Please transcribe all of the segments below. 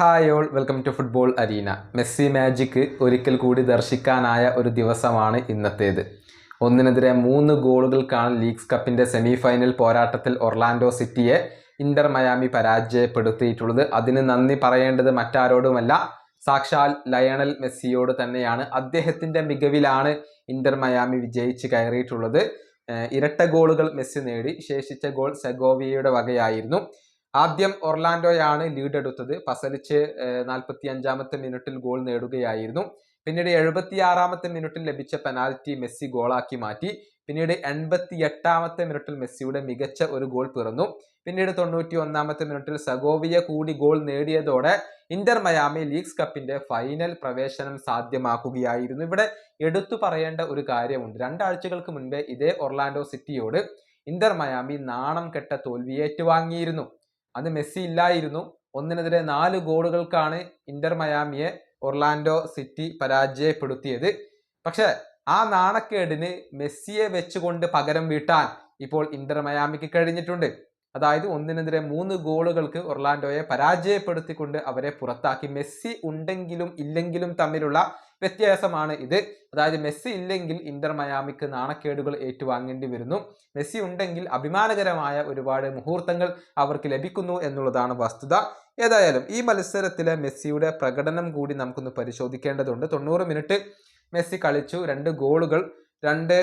Hi all welcome to football arena. Messi magic ഒരിക്കൽ കൂടി ദർശിക്കാനായ ഒരു ദിവസമാണ് ഇന്നത്തേത്. ഒന്നിനെതിരെ മൂന്ന് ഗോളുകൾക്കാണ് ലീഗ്സ് കപ്പിന്റെ സെമി ഫൈനൽ പോരാട്ടത്തിൽ ഒർലാൻഡോ സിറ്റിയെ ഇന്റർ മയാമി പരാജയപ്പെടുത്തിയിട്ടുള്ളത്. അതിന് നന്ദി പറയേണ്ടത് മറ്റാരോടുമല്ല സാക്ഷാൽ ലയണൽ മെസ്സിയോട് തന്നെയാണ്. അദ്ദേഹത്തിന്റെ മികവിലാണ് ഇന്റർ മയാമി വിജയിച്ച് കയറിയിട്ടുള്ളത്. ഇരട്ട ഗോളുകൾ മെസ്സി നേടി. ശേഷിച്ച ഗോൾ സെഗോവിയയുടെ വകയായിരുന്നു. ആദ്യം ഒർലാൻഡോയാണ് ലീഡ് എടുത്തത്. പസലിച്ച് നാൽപ്പത്തി അഞ്ചാമത്തെ മിനിറ്റിൽ ഗോൾ നേടുകയായിരുന്നു. പിന്നീട് എഴുപത്തി ആറാമത്തെ മിനിറ്റിൽ ലഭിച്ച പെനാൽറ്റി മെസ്സി ഗോളാക്കി മാറ്റി. പിന്നീട് എൺപത്തി എട്ടാമത്തെ മിനിറ്റിൽ മെസ്സിയുടെ മികച്ച ഒരു ഗോൾ പിറന്നു. പിന്നീട് തൊണ്ണൂറ്റി ഒന്നാമത്തെ മിനിറ്റിൽ സഗോവിയ കൂടി ഗോൾ നേടിയതോടെ ഇന്റർ മയാമി ലീഗ്സ് കപ്പിന്റെ ഫൈനൽ പ്രവേശനം സാധ്യമാക്കുകയായിരുന്നു. ഇവിടെ എടുത്തു പറയേണ്ട ഒരു കാര്യമുണ്ട്. രണ്ടാഴ്ചകൾക്ക് മുൻപേ ഇതേ ഒർലാൻഡോ സിറ്റിയോട് ഇന്റർ മയാമി നാണം കെട്ട തോൽവി ഏറ്റുവാങ്ങിയിരുന്നു അത് മെസ്സി ഇല്ലായിരുന്നു. ഒന്നിനെതിരെ നാല് ഗോളുകൾക്കാണ് ഇന്റർ മയാമിയെ ഒർലാൻഡോ സിറ്റി പരാജയപ്പെടുത്തിയത്. പക്ഷെ ആ നാണക്കേടിന് മെസ്സിയെ വെച്ചുകൊണ്ട് പകരം വീട്ടാൻ ഇപ്പോൾ ഇന്റർ മയാമിക്ക് കഴിഞ്ഞിട്ടുണ്ട്. അതായത് ഒന്നിനെതിരെ മൂന്ന് ഗോളുകൾക്ക് ഒർലാൻഡോയെ പരാജയപ്പെടുത്തിക്കൊണ്ട് അവരെ പുറത്താക്കി. മെസ്സി ഉണ്ടെങ്കിലും ഇല്ലെങ്കിലും തമ്മിലുള്ള വ്യത്യാസമാണ് ഇത്. അതായത് മെസ്സി ഇല്ലെങ്കിൽ ഇന്റർ മയാമിക്ക് നാണക്കേടുകൾ ഏറ്റുവാങ്ങേണ്ടി വരുന്നു. മെസ്സി ഉണ്ടെങ്കിൽ അഭിമാനകരമായ ഒരുപാട് മുഹൂർത്തങ്ങൾ അവർക്ക് ലഭിക്കുന്നു എന്നുള്ളതാണ് വസ്തുത. ഏതായാലും ഈ മത്സരത്തിലെ മെസ്സിയുടെ പ്രകടനം കൂടി നമുക്കൊന്ന് പരിശോധിക്കേണ്ടതുണ്ട്. തൊണ്ണൂറ് മിനിറ്റ് മെസ്സി കളിച്ചു. രണ്ട് ഗോളുകൾ രണ്ട്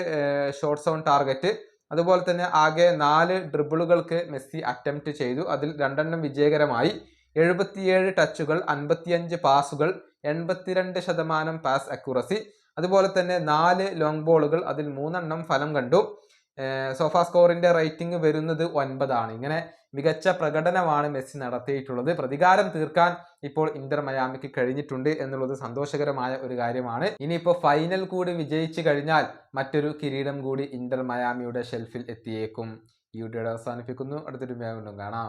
ഷോർട്ട്സ് ഓൺ ടാർഗറ്റ് അതുപോലെ തന്നെ ആകെ നാല് ഡ്രിബിളുകൾക്ക് മെസ്സി അറ്റംപ്റ്റ് ചെയ്തു. അതിൽ രണ്ടെണ്ണം വിജയകരമായി. എഴുപത്തിയേഴ് ടച്ചുകൾ അൻപത്തിയഞ്ച് പാസുകൾ എൺപത്തിരണ്ട് ശതമാനം പാസ് അക്യൂറസി അതുപോലെ തന്നെ നാല് ലോങ് ബോളുകൾ അതിൽ മൂന്നെണ്ണം ഫലം കണ്ടു. സോഫാ സ്കോറിന്റെ റേറ്റിംഗ് വരുന്നത് ഒൻപതാണ്. ഇങ്ങനെ മികച്ച പ്രകടനമാണ് മെസ്സി നടത്തിയിട്ടുള്ളത്. പ്രതികാരം തീർക്കാൻ ഇപ്പോൾ ഇന്റർ മയാമിക്ക് കഴിഞ്ഞിട്ടുണ്ട് എന്നുള്ളത് സന്തോഷകരമായ ഒരു കാര്യമാണ്. ഇനിയിപ്പോൾ ഫൈനൽ കൂടി വിജയിച്ചു കഴിഞ്ഞാൽ മറ്റൊരു കിരീടം കൂടി ഇന്റർ മയാമിയുടെ ഷെൽഫിൽ എത്തിയേക്കും. ഈ വീഡിയോയുടെ അവസാനിപ്പിക്കുന്നു. അടുത്തൊരു വേഗം കാണാം.